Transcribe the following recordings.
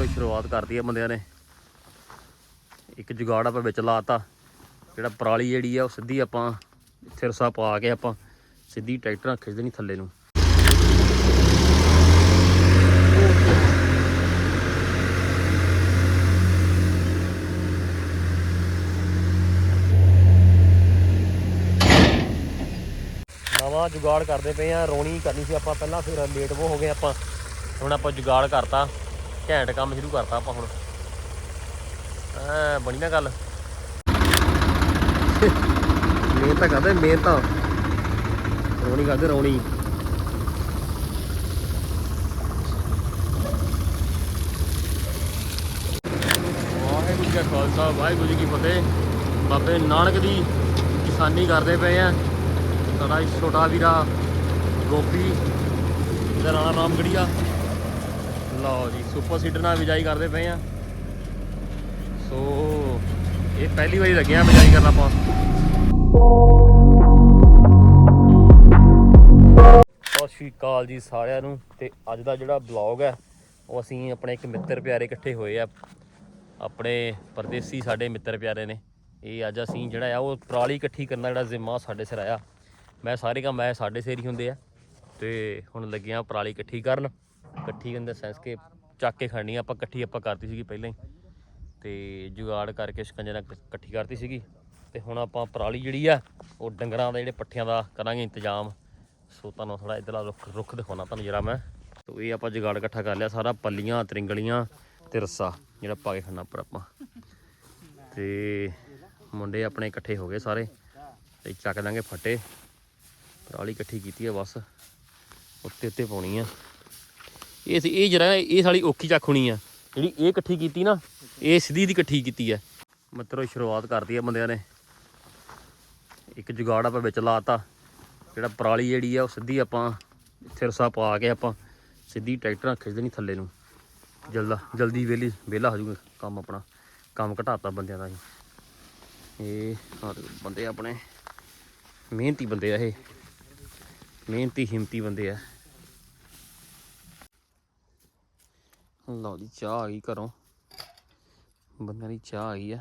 ਮਿੱਤਰੋ ਸ਼ੁਰੂਆਤ ਕਰਦੀ ਆ ਬੰਦਿਆਂ ਨੇ। ਇੱਕ ਜੁਗਾੜ ਆਪਾਂ ਵਿੱਚ ਲਾਤਾ। ਜਿਹੜਾ ਪਰਾਲੀ ਜਿਹੜੀ ਆ, ਉਹ ਸਿੱਧੀ ਆਪਾਂ ਥਿਰਸਾ ਪਾ ਕੇ ਆਪਾਂ ਸਿੱਧੀ ਟਰੈਕਟਰਾਂ ਖਿੱਚ ਦੇਣੀ ਥੱਲੇ ਨੂੰ। ਨਵਾਂ ਜੁਗਾੜ ਕਰਦੇ ਪਏ ਆ, ਰੋਣੀ ਕਰਨੀ ਸੀ ਆਪਾਂ ਪਹਿਲਾਂ, ਫਿਰ ਲੇਟ ਉਹ ਹੋ ਗਏ ਆਪਾਂ। ਹੁਣ ਆਪਾਂ ਜੁਗਾੜ ਕਰਤਾ। ਘੈਂਟ ਕੰਮ ਸ਼ੁਰੂ ਕਰਤਾ ਆਪਾਂ ਹੁਣ। ਐ ਬਣੀ ਨਾ ਗੱਲ। ਮੇਨ ਤਾਂ ਕਰਦੇ ਮੇਨ ਤਾਂ ਰੋਣੀ ਕਰਦੇ ਰੋਣੀ। ਵਾਹਿਗੁਰੂ ਜੀ ਕਾ ਖਾਲਸਾ ਵਾਹਿਗੁਰੂ ਜੀ ਕੀ ਫਤਿਹ। ਬਾਬੇ ਨਾਨਕ ਦੀ ਕਿਸਾਨੀ ਕਰਦੇ ਪਏ ਆ। ਸਾਡਾ ਛੋਟਾ ਵੀਰਾ ਗੋਪੀ ਇਹਦਾ ਰਾਣਾ ਨਾਮ ਗੜੀਆ ਲਓ ਜੀ ਸੁਪਰ ਸੀਡਰ ਨਾਲ ਬਿਜਾਈ ਕਰਦੇ ਪਏ ਆ। ਸੋ ਇਹ ਪਹਿਲੀ ਵਾਰੀ ਲੱਗਿਆ ਬਿਜਾਈ ਕਰਨ ਆਪਾਂ। ਸਤਿ ਸ਼੍ਰੀ ਅਕਾਲ ਜੀ ਸਾਰਿਆਂ ਨੂੰ, ਤੇ ਅੱਜ ਦਾ ਜਿਹੜਾ ਬਲੌਗ ਹੈ ਉਹ ਅਸੀਂ ਆਪਣੇ ਇੱਕ ਮਿੱਤਰ ਪਿਆਰੇ ਇਕੱਠੇ ਹੋਏ ਆ। ਆਪਣੇ ਪਰਦੇਸੀ ਸਾਡੇ ਮਿੱਤਰ ਪਿਆਰੇ ਨੇ। ਇਹ ਅੱਜ ਅਸੀਂ ਜਿਹੜਾ ਆ, ਉਹ ਟਰਾਲੀ ਇਕੱਠੀ ਕਰਨ ਦਾ ਜਿਹੜਾ ਜ਼ਿੰਮਾ ਸਾਡੇ ਸਿਰ ਆਇਆ। ਮੈਂ ਸਾਰੇ ਕੰਮ, ਮੈਂ ਸਾਡੇ ਸਿਰ ਹੀ ਹੁੰਦੇ ਆ। ਤੇ ਹੁਣ ਲੱਗਿਆ ਪਰਾਲੀ ਇਕੱਠੀ ਕਰਨ। ਇਕੱਠੀ ਕਰਨ ਸੈਂਸ ਕੇ ਚੱਕ ਕੇ ਖੜਨੀ ਆਪਾਂ ਇਕੱਠੀ ਆਪਾਂ ਕਰਤੀ ਸੀਗੀ ਪਹਿਲਾਂ ਹੀ। ਤੇ ਜੁਗਾੜ ਕਰਕੇ ਸ਼ਿਕੰਜੇ ਨਾਲ ਇਕੱਠੀ ਕਰਤੀ ਸੀਗੀ। ਤੇ ਹੁਣ ਆਪਾਂ ਪਰਾਲੀ ਜਿਹੜੀ ਆ, ਉਹ ਡੰਗਰਾਂ ਦਾ ਜਿਹੜੇ ਪੱਠਿਆਂ ਦਾ ਕਰਾਂਗੇ ਇੰਤਜ਼ਾਮ। ਸੋ ਤੁਹਾਨੂੰ ਥੋੜਾ ਇਧਰਲਾ ਰੁੱਖ ਰੁੱਖ ਦਿਖਾਉਣਾ ਤੁਹਾਨੂੰ ਜਰਾ ਮੈਂ। ਤੋ ਇਹ ਆਪਾਂ ਜੁਗਾੜ ਇਕੱਠਾ ਕਰ ਲਿਆ ਸਾਰਾ, ਪੱਲੀਆਂ, ਤਰਿੰਗਲੀਆਂ ਤੇ ਰੱਸਾ, ਜਿਹੜਾ ਪਾ ਕੇ ਖੜਨਾ ਉੱਪਰ ਆਪਾਂ। ਤੇ ਮੁੰਡੇ ਆਪਣੇ ਇਕੱਠੇ ਹੋ ਗਏ ਸਾਰੇ। ਤੇ ਚੱਕ ਦਾਂਗੇ ਫੱਟੇ। ਪਰਾਲੀ ਇਕੱਠੀ ਕੀਤੀ ਆ ਬਸ। ਉੱਤੇ ਉੱਤੇ ਪਾਉਣੀ ਆ। ਇਹ ਸੀ, ਇਹ ਜਿਹੜਾ ਇਹ ਸਾਲੀ ਔਖੀ ਚੱਕ ਹੋਣੀ ਆ। ਜਿਹੜੀ ਇਹ ਇਕੱਠੀ ਕੀਤੀ ਨਾ, ਇਹ ਸਿੱਧੀ ਦੀ ਇਕੱਠੀ ਕੀਤੀ ਆ। ਮਤਲਬ ਸ਼ੁਰੂਆਤ ਕਰਦੀ ਆ ਬੰਦਿਆਂ ਨੇ। ਇੱਕ ਜੁਗਾੜ ਆਪਾਂ ਵਿੱਚ ਲਾਤਾ। ਜਿਹੜਾ ਪਰਾਲੀ ਜਿਹੜੀ ਆ, ਉਹ ਸਿੱਧੀ ਆਪਾਂ ਸਿਰਸਾ ਪਾ ਕੇ ਆਪਾਂ ਸਿੱਧੀ ਟਰੈਕਟਰਾਂ ਖਿੱਚ ਦੇਣੀ ਥੱਲੇ ਨੂੰ। ਜਲਦਾ, ਜਲਦੀ ਵੇਲੀ ਵਿਹਲਾ ਹੋ ਜਾਊਗਾ ਕੰਮ ਆਪਣਾ। ਕੰਮ ਘਟਾਤਾ ਬੰਦਿਆਂ ਦਾ ਇਹ। ਬੰਦੇ ਆਪਣੇ ਮਿਹਨਤੀ ਬੰਦੇ ਆ ਇਹ। ਮਿਹਨਤੀ, ਹਿੰਮਤੀ ਬੰਦੇ ਆ। ਲਓ ਜੀ ਚਾਹ ਆ ਗਈ ਘਰੋਂ। ਬੰਦਿਆਂ ਦੀ ਚਾਹ ਆ ਗਈ ਆ।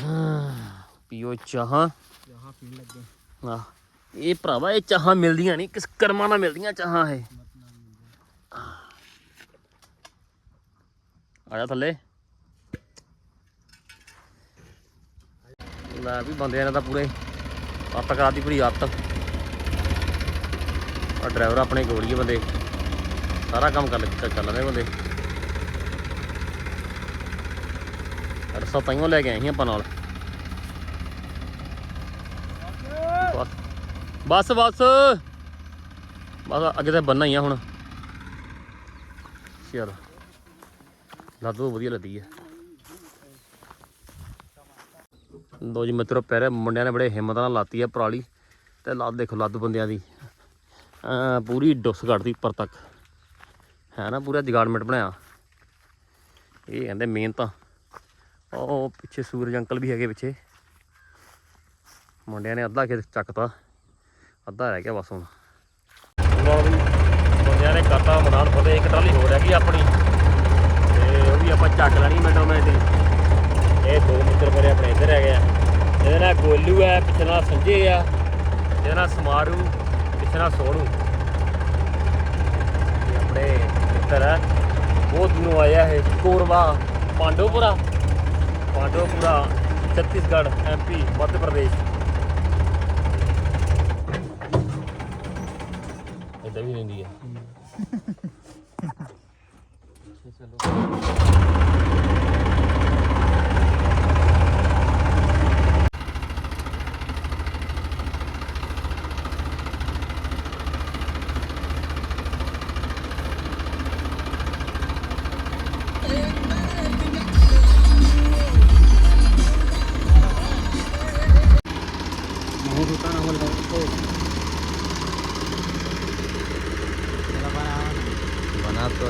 ਹਾਂ, ਪੀਓ ਚਾਹਾਂ। ਜਹਾਂ ਪੀਣ ਲੱਗੇ। ਆ ਇਹ ਭਰਾਵਾ ਇਹ ਚਾਹਾਂ ਮਿਲਦੀਆਂ ਨਹੀਂ ਕਿਸ ਕਰਮਾਂ ਨਾਲ ਮਿਲਦੀਆਂ ਚਾਹਾਂ ਇਹ? ਆ ਜਾ ਥੱਲੇ। ਲੈ ਵੀ ਬੰਦਿਆਂ ਨੇ ਤਾਂ ਪੂਰੇ ਅੱਤ ਕਰਾਤੀ ਪੂਰੀ ਅੱਤ। ਆ ਡਰਾਈਵਰ ਆਪਣੇ ਗੋਲੀਏ ਬੰਦੇ। ਸਾਰਾ ਕੰਮ ਕਰ ਚੱਲ ਚੱਲ ਰਹੇ ਬੰਦੇ। ਰਸਾ ਤਾਈਓ ਲੈ ਕੇ ਆਏ ਸੀ ਆਪਾਂ ਨਾਲ। ਬਸ ਬਸ ਬਸ। ਅੱਗੇ ਤਾਂ ਬੰਨਾ ਹੀ ਆ ਹੁਣ। ਚਲ। ਲੱਦੂ ਵਧੀਆ ਲੱਦੀ ਆ। ਦੋ ਜੀ ਮਿੱਤਰੋ ਪਹਿਰੇ ਮੁੰਡਿਆਂ ਨੇ ਬੜੇ ਹਿੰਮਤ ਨਾਲ ਲਾਤੀ ਆ ਪਰਾਲੀ। ਤੇ ਲੱਦ ਦੇਖੋ ਲੱਦ ਬੰਦਿਆਂ ਦੀ। ਪੂਰੀ ਡੁੱਸ ਕੱਢਦੀ ਉੱਪਰ ਤੱਕ। ਹੈ ਨਾ ਪੂਰਾ ਜਗਾੜਮੈਂਟ ਬਣਾਇਆ। ਇਹ ਕਹਿੰਦੇ ਮਿਹਨਤਾਂ ਉਹ ਪਿੱਛੇ ਸੂਰਜ ਅੰਕਲ ਵੀ ਹੈਗੇ ਪਿੱਛੇ। ਮੁੰਡਿਆਂ ਨੇ ਅੱਧਾ ਖੇਤ ਚੱਕਤਾ। ਅੱਧਾ ਰਹਿ ਗਿਆ ਬਸ ਹੁਣ। ਮੁੰਡਿਆਂ ਨੇ ਕਰਤਾ ਮੈਦਾਨ ਫਤਿਹ, ਇੱਕ ਟਰਾਲੀ ਹੋ ਰਹਿ ਗਈ ਆਪਣੀ। ਤੇ ਉਹ ਵੀ ਆਪਾਂ ਚੱਕ ਲੈਣੀ ਮਿੰਟੋ ਮਿੰਟ ਦੀ। ਇਹ ਦੋ ਮਿੱਤਰ ਮੇਰੇ ਆਪਣੇ ਇੱਧਰ ਹੈਗੇ ਆ। ਇਹਦੇ ਨਾਲ ਗੋਲੂ ਹੈ ਪਿੱਛੇ ਨਾਲ ਸੰਜੇ ਆ। ਇਹਦੇ ਨਾਲ ਸਮਾਰੂ, ਪਿੱਛੇ ਨਾਲ ਸੋਨੂ ਮਿੱਤਰ ਹੈ। ਬਹੁਤ ਦੂਰੋਂ ਆਇਆ ਹੈ ਕੋਰਵਾ ਪਾਂਡੋਪੁਰਾ। ਪਾਂਡੋਪੁਰਾ ਛੱਤੀਸਗੜ੍ਹ ਐਮਪੀ ਮੱਧ ਪ੍ਰਦੇਸ਼। ਇਦਾਂ ਵੀ ਰਹਿੰਦੀ ਹੈ।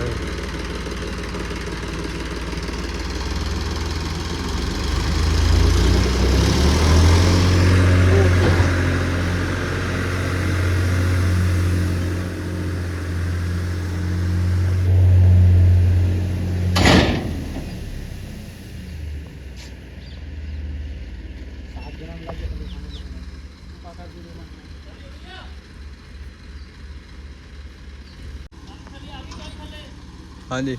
Sorry. ਹਾਂਜੀ।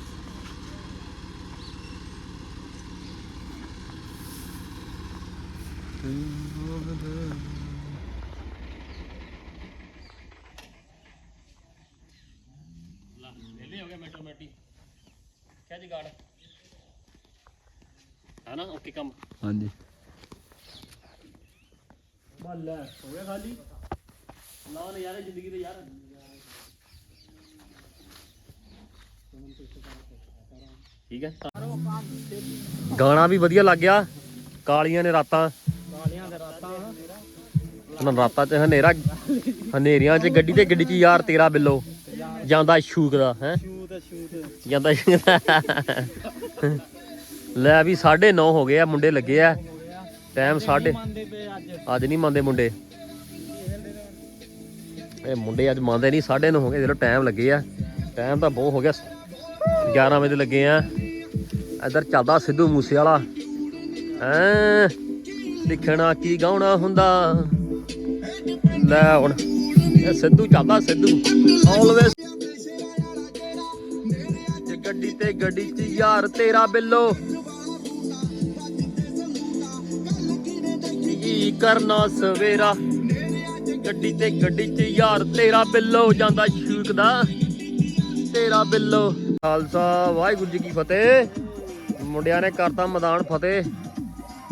ਵਿਹਲੇ ਹੋ ਗਏ ਮੈਟੋ ਮੈਟੀ ਕਿਆ ਜਗਾੜ ਹੈ ਨਾ? ਓਕੇ ਕੰਮ। ਹਾਂਜੀ। ਬੱਲ ਹੋ ਗਿਆ ਖਾਲੀ? ਨਾ ਨਜ਼ਾਰੇ ਜ਼ਿੰਦਗੀ ਦੇ ਯਾਰ। ਠੀਕ ਹੈ। ਗਾਣਾ ਵੀ ਵਧੀਆ ਲੱਗ ਗਿਆ। ਕਾਲੀਆਂ ਨੇ ਰਾਤਾਂ। ਕਾਲੀਆਂ ਦੇ ਰਾਤਾਂ। ਉਹਨਾਂ ਰਾਤਾਂ 'ਚ ਹਨੇਰਾ ਹਨੇਰੀਆਂ 'ਚ ਗੱਡੀ ਤੇ ਗੱਡੀ 'ਚ ਯਾਰ ਤੇਰਾ ਬਿੱਲੋ। ਜਾਂਦਾ ਸ਼ੂਕ ਦਾ ਹੈ? ਜਾਂਦਾ ਲੈ ਵੀ 9:30 ਹੋ ਗਏ ਆ ਮੁੰਡੇ ਲੱਗੇ ਆ। ਟਾਈਮ 9:30 ਮੰਨਦੇ ਪਏ ਅੱਜ। ਅੱਜ ਨਹੀਂ ਮੰਨਦੇ ਮੁੰਡੇ। ਇਹ ਮੁੰਡੇ ਅੱਜ ਮੰਨਦੇ ਨਹੀਂ 9:30 ਹੋ ਗਏ ਜਦੋਂ ਟਾਈਮ ਲੱਗੇ ਆ। ਟਾਈਮ ਤਾਂ ਬਹੁਤ ਹੋ ਗਿਆ। 11 ਵਜੇ ਲੱਗੇ ਆ। ਇੱਧਰ ਚੱਲਦਾ ਸਿੱਧੂ ਮੂਸੇ ਵਾਲਾ ਐ ਲਿਖਣਾ ਕੀ ਗਾਉਣਾ ਹੁੰਦਾ? ਲੈ ਹੁਣ। ਇਹ ਸਿੱਧੂ ਚੱਲਦਾ ਸਿੱਧੂ। ਆਲਵੇਸ ਗੱਡੀ ਤੇ ਗੱਡੀ ਚ ਯਾਰ ਤੇਰਾ ਬਿੱਲੋ। ਕੀ ਕਰਨਾ ਸਵੇਰਾ? ਗੱਡੀ ਤੇ ਗੱਡੀ ਚ ਯਾਰ ਤੇਰਾ ਬਿੱਲੋ। ਜਾਂਦਾ ਛੂਕਦਾ ਤੇਰਾ ਬਿੱਲੋ। ਖਾਲਸਾ, ਵਾਹਿਗੁਰੂ ਜੀ ਕੀ ਫਤਿਹ। ਮੁੰਡਿਆਂ ਨੇ ਕਰਤਾ ਮੈਦਾਨ ਫਤਿਹ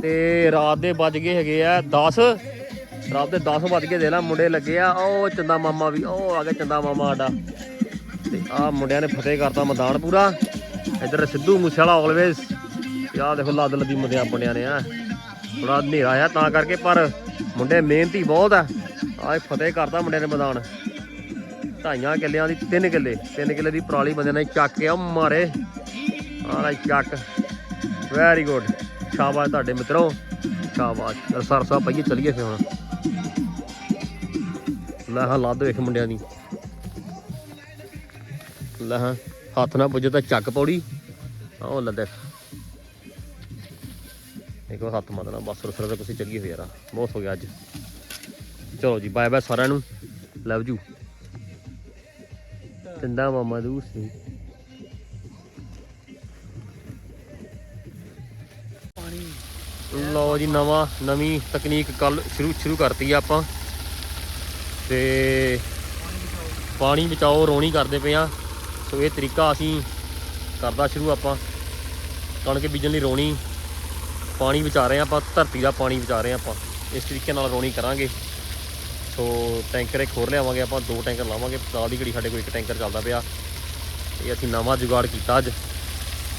ਤੇ ਰਾਤ ਦੇ ਵੱਜ ਗਏ ਹੈਗੇ ਆ 10 ਰਾਤ ਦੇ 10 ਵੱਜ ਕੇ ਦੇ ਲਾ ਮੁੰਡੇ ਲੱਗੇ ਆ। ਉਹ ਚੰਦਾ ਮਾਮਾ ਵੀ, ਉਹ ਆ ਗਿਆ ਚੰਦਾ ਮਾਮਾ ਸਾਡਾ। ਤੇ ਆ ਮੁੰਡਿਆਂ ਨੇ ਫਤਿਹ ਕਰਤਾ ਮੈਦਾਨ ਪੂਰਾ। ਇੱਧਰ ਸਿੱਧੂ ਮੂਸੇਵਾਲਾ ਆਲਵੇਸ ਆਹ ਦੇਖੋ ਲੱਦ ਲੱਦੀ ਮੁੰਡਿਆਂ ਮੁੰਡਿਆਂ ਨੇ ਆ। ਥੋੜਾ ਹਨੇਰਾ ਆ ਤਾਂ ਕਰਕੇ, ਪਰ ਮੁੰਡੇ ਮਿਹਨਤੀ ਬਹੁਤ ਆ। ਆ ਫਤਿਹ ਕਰਤਾ ਮੁੰਡਿਆਂ ਨੇ ਮੈਦਾਨ। ਢਾਈਆਂ ਕਿੱਲਿਆਂ ਦੀ, ਤਿੰਨ ਕਿੱਲੇ ਤਿੰਨ ਕਿੱਲੇ ਦੀ ਪਰਾਲੀ ਬੰਦੇ ਨੇ ਚੱਕ ਕੇ ਆ ਮਾਰੇ। ਆ ਚੱਕ। ਵੈਰੀ ਗੁੱਡ ਸ਼ਾਬਾਸ਼ ਤੁਹਾਡੇ ਮਿੱਤਰੋ। ਸ਼ਾਬਾਸ਼। ਸਰਸਾ ਪਈਏ ਚਲੀਏ ਫੇ ਹੁਣ। ਲੈ ਹਾਂ, ਲੱਦ ਵੇਖ ਮੁੰਡਿਆਂ ਦੀ। ਲੈ ਹਾਂ, ਹੱਥ ਨਾ ਪੁੱਜੇ ਤਾਂ ਚੱਕ ਪੌੜੀ। ਆਹ ਲੈ ਦੇਖ। ਦੇਖੋ ਹੱਥ ਮਦਨਾ ਬਸ ਰਸਰਾ ਤਾਂ ਕੁਛ ਚੱਲੀ ਹੋਈ ਬਹੁਤ ਹੋ ਗਿਆ ਅੱਜ। ਚਲੋ ਜੀ ਬਾਏ ਬਾਏ ਸਾਰਿਆਂ ਨੂੰ। ਲਵ ਯੂ ਚੰਦਾ ਮਾਮਾ ਦੂਰ ਲਓ ਜੀ, ਨਵਾਂ, ਨਵੀਂ ਤਕਨੀਕ ਕੱਲ ਸ਼ੁਰੂ ਸ਼ੁਰੂ ਕਰਤੀ ਆ ਆਪਾਂ। ਤੇ ਪਾਣੀ ਬਚਾਓ, ਰੋਣੀ ਕਰਦੇ ਪਏ ਆ। ਸੋ ਇਹ ਤਰੀਕਾ ਅਸੀਂ ਕਰਦਾ ਸ਼ੁਰੂ ਆਪਾਂ। ਕਣਕ ਬੀਜਣ ਲਈ ਰੋਣੀ, ਪਾਣੀ ਬਚਾ ਰਹੇ ਆ ਆਪਾਂ, ਧਰਤੀ ਦਾ ਪਾਣੀ ਬਚਾ ਰਹੇ ਆ ਆਪਾਂ। ਇਸ ਤਰੀਕੇ ਨਾਲ ਰੋਣੀ ਕਰਾਂਗੇ। ਸੋ ਟੈਂਕਰ ਇੱਕ ਹੋਰ ਲਿਆਵਾਂਗੇ, ਆਪਾਂ ਦੋ ਟੈਂਕਰ ਲਾਵਾਂਗੇ। ਸਾਲ ਦੀ ਘੜੀ ਸਾਡੇ ਕੋਲ ਇੱਕ ਟੈਂਕਰ ਚੱਲਦਾ ਪਿਆ। ਇਹ ਅਸੀਂ ਨਵਾਂ ਜੁਗਾੜ ਕੀਤਾ ਅੱਜ।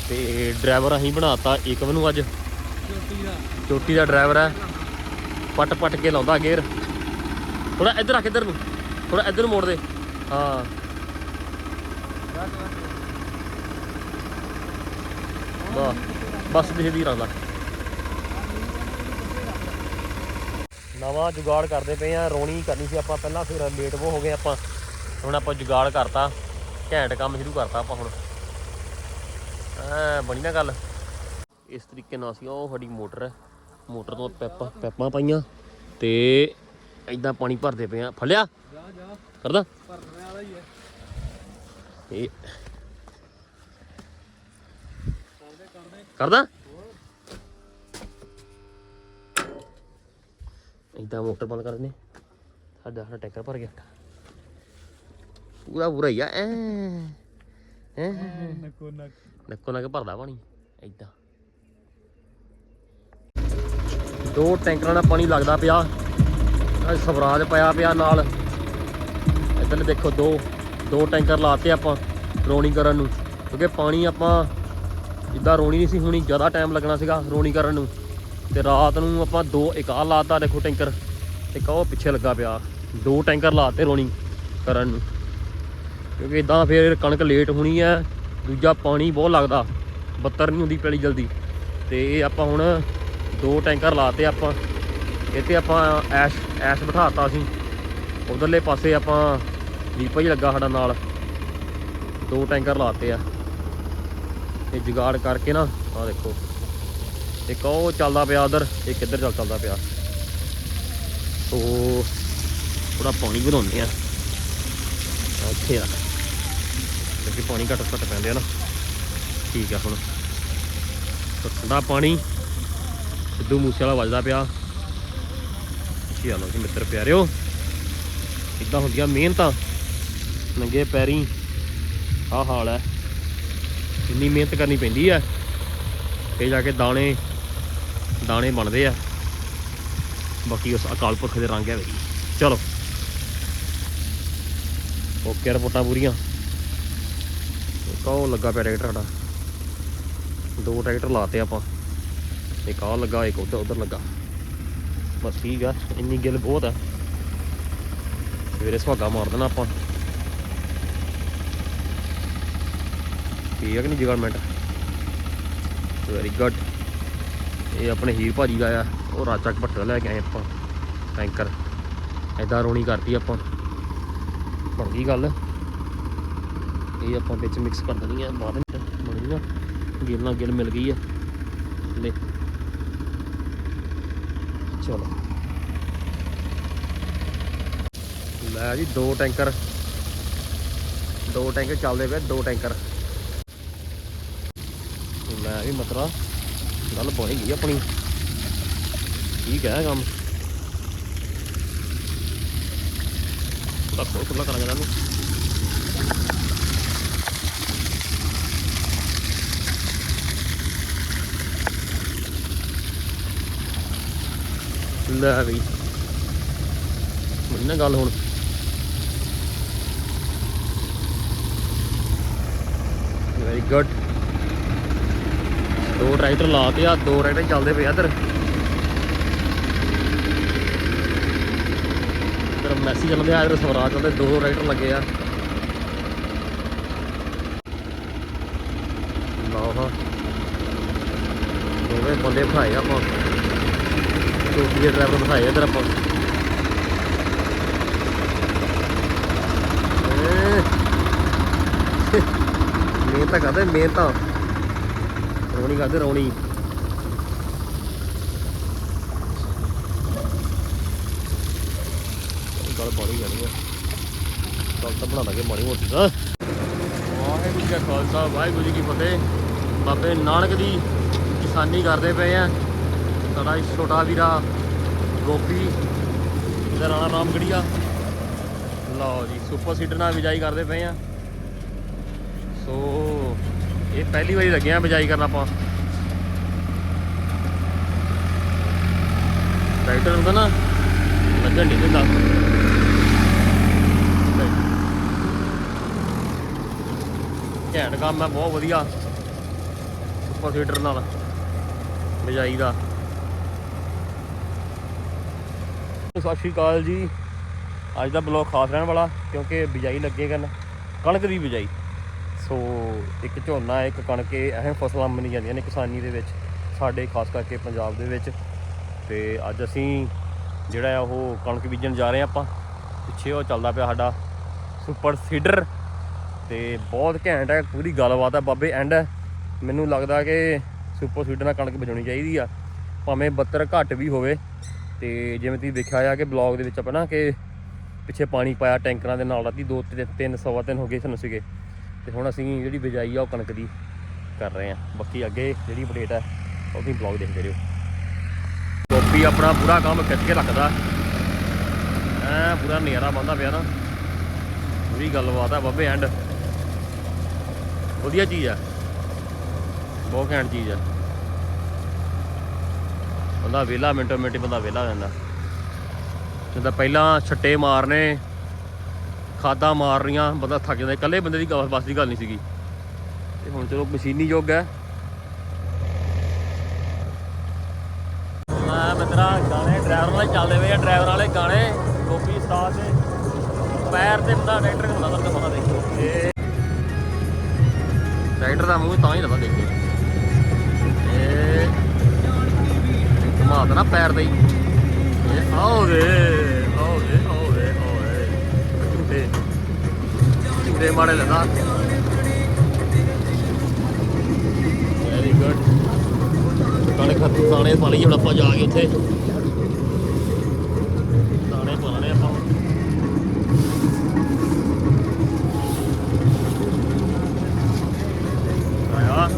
ਤੇ ਡਰਾਈਵਰ ਅਸੀਂ ਬਣਾਤਾ ਏਕਮ ਨੂੰ ਅੱਜ। ਚੋਟੀ ਦਾ ਚੋਟੀ ਦਾ ਡਰਾਈਵਰ ਹੈ। ਪਟ ਪਟ ਕੇ ਲਾਉਂਦਾ ਗੇਅਰ। ਥੋੜਾ ਇੱਧਰ ਰੱਖ ਇੱਧਰ ਨੂੰ। ਥੋੜਾ ਇੱਧਰ ਨੂੰ ਮੋੜ ਦੇ। ਹਾਂ। ਵਾਹ। ਬਸ ਦੇ ਰਹਿੰਦਾ ਨਵਾਂ ਜੁਗਾੜ ਕਰਦੇ ਪਏ ਆ, ਰੋਣੀ ਕਰਨੀ ਸੀ ਆਪਾਂ ਪਹਿਲਾਂ, ਫਿਰ ਲੇਟ ਹੋ ਗਏ ਆਪਾਂ। ਹੁਣ ਆਪਾਂ ਜੁਗਾੜ ਕਰਤਾ, ਘੈਂਟ ਕੰਮ ਸ਼ੁਰੂ ਕਰਤਾ ਆਪਾਂ ਹੁਣ। ਐ ਬਣੀ ਨਾ ਗੱਲ। ਇਸ ਤਰੀਕੇ ਨਾਲ ਸੀ, ਉਹ ਸਾਡੀ ਮੋਟਰ ਹੈ। ਮੋਟਰ ਤੋਂ ਪੈਪਾਂ ਪੈਪਾਂ ਪਾਈਆਂ ਤੇ ਐਦਾਂ ਪਾਣੀ ਭਰਦੇ ਪਏ ਆ। ਫਲਿਆ? ਜਾ ਜਾ ਕਰਦਾ? ਭਰਨੇ ਵਾਲਾ ਹੀ ਹੈ ਇਹ ਕਰਦੇ ਕਰਦੇ। ਕਰਦਾ? ਐਦਾਂ ਮੋਟਰ ਬੰਦ ਕਰ ਦਿੰਦੇ ਸਾਡਾ ਸਾਡਾ ਟੈਂਕਰ ਭਰ ਗਿਆ। ਪੂਰਾ ਪੂਰਾ ਹੀ ਆ ਐ। ਐ। ਨਕੋ ਨਕ। ਨੱਕੋ ਨੱਕ ਭਰਦਾ ਪਾਣੀ ਐਦਾਂ ਦੋ ਟੈਂਕਰਾਂ ਨਾਲ ਪਾਣੀ ਲੱਗਦਾ ਪਿਆ। ਸਵਰਾਜ ਪਿਆ ਪਿਆ ਨਾਲ। ਇੱਧਰ ਦੇਖੋ ਦੋ ਦੋ ਟੈਂਕਰ ਲਾਤੇ ਆਪਾਂ ਰੋਣੀ ਕਰਨ ਨੂੰ। ਕਿਉਂਕਿ ਪਾਣੀ ਆਪਾਂ ਜਿੱਦਾਂ ਰੋਣੀ ਨਹੀਂ ਸੀ ਹੋਣੀ ਜ਼ਿਆਦਾ ਟਾਈਮ ਲੱਗਣਾ ਸੀਗਾ ਰੋਣੀ ਕਰਨ ਨੂੰ। ਤੇ ਰਾਤ ਨੂੰ ਆਪਾਂ ਦੋ, ਇੱਕ ਆਹ ਲਾਤਾ ਦੇਖੋ ਟੈਂਕਰ, ਇੱਕ ਉਹ ਪਿੱਛੇ ਲੱਗਾ ਪਿਆ। ਦੋ ਟੈਂਕਰ ਲਾਤੇ ਰੋਣੀ ਕਰਨ ਨੂੰ। ਕਿਉਂਕਿ ਇਦਾਂ ਫਿਰ ਕਣਕ ਲੇਟ ਹੋਣੀ ਹੈ ਦੂਜਾ ਪਾਣੀ ਬਹੁਤ ਲੱਗਦਾ, ਬੱਤਰ ਨਹੀਂ ਹੁੰਦੀ ਪੈਲੀ ਜਲਦੀ। ਤੇ ਇਹ ਆਪਾਂ ਹੁਣ ਦੋ ਟੈਂਕਰ ਲਾਤੇ ਆਪਾਂ। ਇਹ ਤੇ ਆਪਾਂ ਐਸ਼ ਐਸ਼ ਬਿਠਾਤਾ ਅਸੀਂ ਉਧਰਲੇ ਪਾਸੇ ਆਪਾਂ ਦੀਪਾ ਹੀ ਲੱਗਾ ਸਾਡਾ ਨਾਲ। ਦੋ ਟੈਂਕਰ ਲਾਤੇ ਆ। ਇਹ ਜੁਗਾੜ ਕਰਕੇ ਨਾ ਆ ਦੇਖੋ। ਇੱਕ ਉਹ ਚੱਲਦਾ ਪਿਆ ਉਧਰ ਇੱਕ ਇੱਧਰ ਚੱਲ ਚੱਲਦਾ ਪਿਆ? ਸੋ ਥੋੜਾ ਪਾਣੀ ਵਧਾਉਂਦੇ ਆ। ਇੱਥੇ ਆ। ਕਿਉਂਕਿ ਪਾਣੀ ਘੱਟ ਘੱਟ ਪੈਂਦੇ ਆ ਨਾ। ਠੀਕ ਆ ਹੁਣ। ਠੰਡਾ ਪਾਣੀ, ਸਿੱਧੂ ਮੂਸੇ ਵਾਲਾ ਵੱਜਦਾ ਪਿਆ। ਚਲੋ ਜੀ ਮਿੱਤਰ ਪਿਆਰਿਓ। ਇਦਾਂ ਹੁੰਦੀਆਂ ਮਿਹਨਤਾਂ। ਨੰਗੇ ਪੈਰੀ, ਆਹ ਹਾਲ ਹੈ। ਇੰਨੀ ਮਿਹਨਤ ਕਰਨੀ ਪੈਂਦੀ ਹੈ। ਤੇ ਜਾ ਕੇ ਦਾਣੇ ਦਾਣੇ ਬਣਦੇ ਆ। ਬਾਕੀ ਉਸ ਅਕਾਲ ਪੁਰਖ ਦੇ ਰੰਗ ਹੈ ਬਈ। ਚਲੋ। ਓਕੇ, ਰਿਪੋਰਟਾਂ ਪੂਰੀਆਂ। ਇੱਕ ਉਹ ਲੱਗਾ ਪਿਆ ਟਰੈਕਟਰ ਸਾਡਾ? ਦੋ ਟਰੈਕਟਰ ਲਾਤੇ ਆਪਾਂ। ਇੱਕ ਆਹ ਲੱਗਾ, ਇੱਕ ਉੱਧਰ ਉੱਧਰ ਲੱਗਾ। ਬਸ ਠੀਕ ਆ, ਇੰਨੀ ਗਿੱਲ ਬਹੁਤ ਆ। ਸਵੇਰੇ ਸੁਹਾਗਾ ਮਾਰ ਦੇਣਾ ਆਪਾਂ। ਠੀਕ ਆ ਕਿ ਨਹੀਂ ਜਗਰਮੈਂਟ ਵੈਰੀ ਗੁੱਡ ਇਹ ਆਪਣੇ ਹੀਰ ਭਾਜੀ ਦਾ ਆ, ਉਹ ਰਾਜਾ ਭੱਟਾ ਲੈ ਕੇ ਆਏ ਆਪਾਂ, ਟੈਂਕਰ। ਐਦਾਂ ਰੋਣੀ ਕਰਤੀ ਆਪਾਂ। ਬਣ ਗਈ ਗੱਲ। ਇਹ ਆਪਾਂ ਵਿੱਚ ਮਿਕਸ ਕਰ ਦੇਣੀ ਆ, ਬਾਅਦ ਵਿੱਚ ਬਣੀ ਨਾ ਗਿੱਲ ਨਾਲ ਗਿੱਲ ਮਿਲ ਗਈ ਆ। ਲੈ। ਚਲੋ। ਲੈ ਜੀ, ਦੋ ਟੈਂਕਰ। ਦੋ ਟੈਂਕਰ ਚੱਲਦੇ ਪਏ, ਦੋ ਟੈਂਕਰ। ਲੈ ਵੀ ਮਤਰਾ। ਗੱਲ ਬਣ ਗਈ ਆਪਣੀ ਠੀਕ ਹੈ ਕੰਮ ਥੋੜਾ ਖੋਲ ਖੁੱਲਾ ਕਰਾਂਗੇ ਇਹਨਾਂ ਨੂੰ ਲੈ ਵੀ ਮੰਨ ਗੱਲ ਹੁਣ ਵੈਰੀ ਗੁੱਡ ਦੋ ਟਰੈਕਟਰ ਲਾਤੇ ਆ, ਦੋ ਟਰੈਕਟਰ ਚੱਲਦੇ ਪਏ ਆ ਇੱਧਰ। ਮੈਸੀ ਚੱਲਦੇ ਆ, ਇੱਧਰ ਸਵਰਾਜ ਚੱਲਦੇ, ਦੋ ਟਰੈਕਟਰ ਲੱਗੇ ਆ। ਲਓ ਹਾਂ। ਦੋਵੇਂ ਬੰਦੇ ਬਿਠਾਏ ਆਪਾਂ। ਚੌਕੀ ਦੇ ਡਰਾਈਵਰ ਬਿਠਾਏ ਆ ਆਪਾਂ। ਮਿਹਨਤ ਕਰਦੇ, ਮਿਹਨਤ। ਤਾਂ ਰੋਣੀ ਕਰਦੇ ਰੋਣੀ। ਗੱਲ ਬੜੀ ਜਾਣੀ ਆ। ਗੱਲ ਤਾਂ ਬਣਾ ਲਾਂਗੇ ਮਾੜੀ ਮੋਟੀ ਦਾ ਵਾਹਿਗੁਰੂ ਜੀ ਖਾਲਸਾ ਵਾਹਿਗੁਰੂ ਜੀ ਕੀ ਫਤਿਹ। ਬਾਬੇ ਨਾਨਕ ਦੀ ਕਿਸਾਨੀ ਕਰਦੇ ਪਏ ਆ। ਸਾਡਾ ਇਹ ਛੋਟਾ ਵੀਰਾ ਗੋਪੀ ਇਹਦਾ ਰਾਣਾ ਰਾਮਗੜੀਆ। ਲਓ ਜੀ ਸੁਪਰ ਸੀਡਰ ਨਾਲ ਬਿਜਾਈ ਕਰਦੇ ਪਏ ਆ। ਸੋ ਇਹ ਪਹਿਲੀ ਵਾਰੀ ਲੱਗੇ ਆ ਬਿਜਾਈ ਕਰਨ ਆਪਾਂ। ਟਰੈਕਟਰ ਹੁੰਦਾ ਨਾ, ਲੱਗਣ ਨਹੀਂ ਦਿੰਦਾ ਘੈਂਟ ਕੰਮ ਹੈ ਬਹੁਤ ਵਧੀਆ। ਸੁਪਰ ਸੀਡਰ ਨਾਲ, ਬਿਜਾਈ ਦਾ। ਸਤਿ ਸ਼੍ਰੀ ਅਕਾਲ ਜੀ। ਅੱਜ ਦਾ ਬਲੌਗ ਖਾਸ ਰਹਿਣ ਵਾਲਾ, ਕਿਉਂਕਿ ਬਿਜਾਈ ਲੱਗੇ ਕਰਨ। ਕਣਕ ਦੀ ਬਿਜਾਈ। ਸੋ ਇੱਕ ਝੋਨਾ, ਇੱਕ ਕਣਕ, ਇਹ ਅਹਿਮ ਫਸਲਾਂ ਮੰਨੀ ਜਾਂਦੀਆਂ ਨੇ ਕਿਸਾਨੀ ਦੇ ਵਿੱਚ, ਸਾਡੇ ਖਾਸ ਕਰਕੇ ਪੰਜਾਬ ਦੇ ਵਿੱਚ। ਤੇ ਅੱਜ ਅਸੀਂ ਜਿਹੜਾ ਆ ਉਹ ਕਣਕ ਬੀਜਣ ਜਾ ਰਹੇ ਆ ਆਪਾਂ। ਪਿੱਛੇ ਉਹ ਚੱਲਦਾ ਪਿਆ ਸਾਡਾ ਸੁਪਰ ਸੀਡਰ। ਤੇ ਬਹੁਤ ਘੈਂਟ ਹੈ, ਪੂਰੀ ਗੱਲਬਾਤ ਹੈ ਬਾਬੇ। ਐਂਡ ਮੈਨੂੰ ਲੱਗਦਾ ਕਿ ਸੁਪਰ ਸੀਡਰ ਨਾਲ ਕਣਕ ਬਜਾਉਣੀ ਚਾਹੀਦੀ ਆ। ਭਾਵੇਂ 72 ਘੱਟ ਵੀ ਹੋਵੇ। ਤੇ ਜਿਵੇਂ ਤੁਸੀਂ ਦੇਖਿਆ ਆ ਕਿ ਬਲੌਗ ਦੇ ਵਿੱਚ ਆਪਾਂ ਨਾ ਕਿ ਪਿੱਛੇ ਪਾਣੀ ਪਾਇਆ ਟੈਂਕਰਾਂ ਦੇ ਨਾਲ ਰਾਤੀ 2 3 ਸਵਾ ਤਿੰਨ ਹੋ ਗਏ ਸਾਨੂੰ ਸੀਗੇ। ਤੇ ਹੁਣ ਅਸੀਂ ਜਿਹੜੀ ਬਿਜਾਈ ਆ ਉਹ ਕਣਕ ਦੀ ਕਰ ਰਹੇ ਆ। ਬਾਕੀ ਅੱਗੇ ਜਿਹੜੀ ਅਪਡੇਟ ਹੈ ਉਹ ਤੁਸੀਂ ਬਲੌਗ ਦੇਖਦੇ ਰਹੋ। ਗੋਪੀ ਆਪਣਾ ਪੂਰਾ ਕੰਮ ਖਿੱਚ ਕੇ ਰੱਖਦਾ। ਐ ਪੂਰਾ ਨਜ਼ਾਰਾ ਬੰਦਾ ਪਿਆ ਨਾ। ਪੂਰੀ ਗੱਲਬਾਤ ਆ, ਬਾਬੇ ਐਂਡ ਵਧੀਆ ਚੀਜ਼ ਆ। ਬਹੁਤ ਘੈਂਟ ਚੀਜ਼ ਆ। ਬੰਦਾ ਵਿਹਲਾ, ਮਿੰਟੋ ਮਿੰਟ ਬੰਦਾ ਵਿਹਲਾ ਹੋ ਜਾਂਦਾ ਜਿੱਦਾਂ ਪਹਿਲਾਂ ਛੱਟੇ ਮਾਰਨੇ ਖਾਦਾਂ ਮਾਰ ਰਹੀਆਂ, ਬੰਦਾ ਥੱਕ ਜਾਂਦਾ। ਇਕੱਲੇ ਬੰਦੇ ਦੀ ਗੱਲ- ਬਸ ਦੀ ਗੱਲ ਨਹੀਂ ਸੀਗੀ। ਤੇ ਹੁਣ ਚਲੋ ਮਸ਼ੀਨੀ ਯੁੱਗ ਹੈ। ਮੈਂ ਬੰਦਰਾ ਗਾਣੇ ਡਰਾਈਵਰ ਵਾਲੇ ਚੱਲਦੇ ਪਏ ਆ। ਡਰਾਈਵਰ ਵਾਲੇ ਗਾਣੇ, ਗੋਪੀ ਉਸਤਾਦ ਦੇ ਪੈਰ ਤੇ ਬੰਦਾ ਟਰੈਕਟਰ ਹੁੰਦਾ ਤਾਂ ਪਤਾ ਦੇਖੋ ਇਹ ਟਰੈਕਟਰ ਦਾ ਮੂੰਹ ਤਾਂ ਹੀ ਲੱਗਾ ਦੇਖੋ। ਇਹ ਘੁਮਾਤਾ ਨਾ ਪੈਰ ਤੇ ਹੀ। ਆਓ ਵੇ दुसरे मॉडेल आहे ना ਵੈਰੀ ਗੁੱਡ ਕਾਲੇ ਖੱਤੂ ਸਾਣੇ ਪਾਣੀ ਹੁਣ ਆਪਾਂ ਜਾ ਕੇ ਉੱਥੇ। ਸਾਣੇ ਪਾਣੇ ਆਪਾਂ। ਆਇਆ।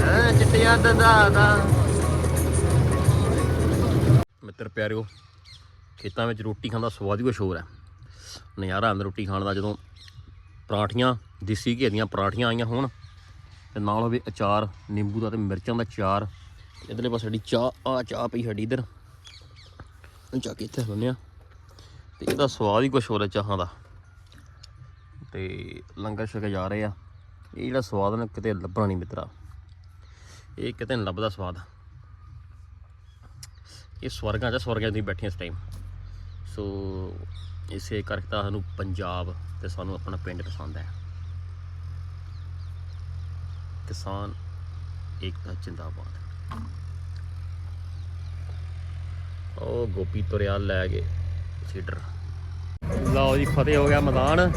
ਹਾਂ ਚਿੱਟਿਆ ਦੰਦਾਂ ਦਾ ਮਿੱਤਰ ਪਿਆਰਿਓ ਖੇਤਾਂ ਵਿੱਚ ਰੋਟੀ ਖਾਣ ਦਾ ਸਵਾਦ ਹੀ ਕੁਛ ਹੋਰ ਹੈ। ਨਜ਼ਾਰਾ ਆਉਂਦਾ ਰੋਟੀ ਖਾਣ ਦਾ ਜਦੋਂ ਪਰਾਠੀਆਂ, ਦੇਸੀ ਘੀ ਦੀਆਂ ਪਰਾਠੀਆਂ ਆਈਆਂ ਹੋਣ, ਤੇ ਨਾਲ ਹੋਵੇ ਅਚਾਰ, ਨਿੰਬੂ ਦਾ ਤੇ ਮਿਰਚਾਂ ਦਾ ਅਚਾਰ ਇਧਰਲੇ ਪਾਸੇ ਸਾਡੀ ਚਾਹ, ਆ ਚਾਹ ਪਈ ਸਾਡੀ ਇਧਰ। ਇਹ ਚਾਹ ਕੇ ਇੱਥੇ ਬੰਨਿਆ ਤੇ ਇਹਦਾ ਸਵਾਦ ਹੀ ਕੁਛ ਹੋਰ ਹੈ ਚਾਹਾਂ ਦਾ। ਤੇ ਲੰਗਰ ਛਕੇ ਜਾ ਰਹੇ ਆ। ਇਹ ਜਿਹੜਾ ਸਵਾਦ ਨਾ, ਕਿਤੇ ਲੱਭਣਾ ਨਹੀਂ ਮਿੱਤਰਾ। ਇਹ ਕਿਤੇ ਨਹੀਂ ਲੱਭਦਾ ਸਵਾਦ। ਇਹ ਸਵਰਗਾਂ 'ਚ ਸਵਰਗਾਂ 'ਚ ਤੁਸੀਂ ਬੈਠੇ ਇਸ ਟਾਈਮ ਸੋ ਇਸੇ ਕਰਕੇ ਤਾਂ ਸਾਨੂੰ ਪੰਜਾਬ ਤੇ ਸਾਨੂੰ ਆਪਣਾ ਪਿੰਡ ਪਸੰਦ ਹੈ। ਕਿਸਾਨ ਏਕਤਾ ਜਿੰਦਾਬਾਦ। ਉਹ ਗੋਪੀ ਤੁਰਿਆ ਲੈ ਕੇ ਸੀਡਰ। ਲਓ ਜੀ, ਫਤਿਹ ਹੋ ਗਿਆ ਮੈਦਾਨ।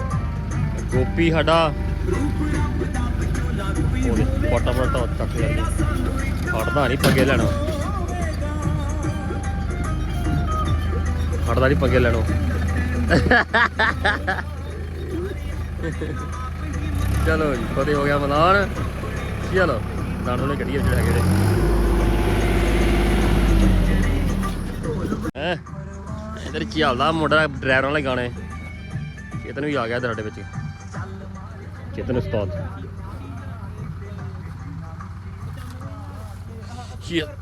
ਗੋਪੀ ਸਾਡਾ ਉਹਦੇ ਪਟਾ ਪਟਾ ਚੱਕ ਲਿਆ ਖੜਦਾ ਨਹੀਂ, ਪੱਗੇ ਲੈਣਾ। ਖੜਦਾ ਨਹੀਂ ਪੱਗੇ ਲੈਣੋ। ਚਲੋ ਜੀ, ਫਤਿਹ ਹੋ ਗਿਆ ਮੈਦਾਨ ਚਲੋ ਦਾਣ ਵਾਲੇ ਕੱਢੀਏ ਜਿਹੜੇ ਹੈਗੇ ਨੇ। ਹੈ? ਇਧਰ ਚੱਲਦਾ ਮੁੰਡਾ ਡਰਾਈਵਰ ਵਾਲੇ ਗਾਣੇ। ਚੇਤਨ ਵੀ ਆ ਗਿਆ ਇੱਧਰ ਵਿੱਚ। ਚੇਤਨ ਉਸਤਾਦ। ਚੀਅਰ